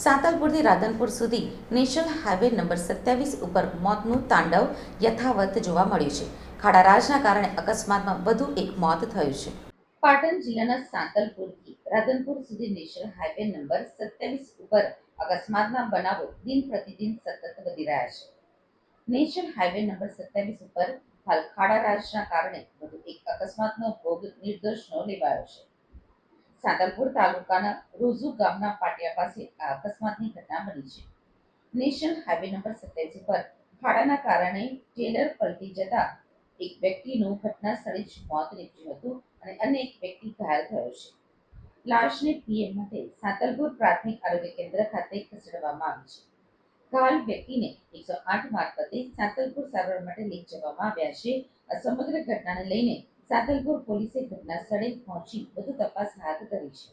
સાંતલપુરથી રાધનપુર સુધી national highway number સત્યાવીસ ઉપર મોતનું તાંડવ યથાવત જોવા મળ્યું છે. ખાડા રાજના કારણે અકસ્માતમાં વધુ એક મોત થયું છે. પાટણ જિલ્લાના સાંતલપુરથી રાધનપુર સુધી નેશનલ હાઈવે નંબર સત્યાવીસ ઉપર અકસ્માતના બનાવો દિન પ્રતિદિન સતત વધી રહ્યા છે. નેશનલ હાઈવે નંબર સત્યાવીસ ઉપર હાલ ખાડા રાજના કારણે વધુ એક અકસ્માતનો ભોગ નિર્દોષનો લેવાયો છે. સાંતલપુર તાલુકાના રોઝુ ગામના પાટિયા પાસે આ અકસ્માતની ઘટના બની છે. નેશનલ હાઈવે નંબર સત્યાસી પર ખાડાના કારણે ટ્રેલર પલટી જતા એક વ્યક્તિનું ઘટના સ્થળે જ મોત નીપજ્યું હતું અને અન્ય એક વ્યક્તિ ઘાયલ થયો છે. લાશને પીએમ માટે સાતલપુર પ્રાથમિક આરોગ્ય કેન્દ્ર ખાતે ખસેડવામાં આવી છે. ઘાયલ વ્યક્તિને એકસો આઠ મારફતે સાતલપુર સારવાર માટે લઈ જવામાં આવ્યા છે. આ સમગ્ર ઘટનાને લઈને સાંતલપુર પોલીસે ઘટના સ્થળે પહોંચી વધુ તપાસ હાથ ધરી છે.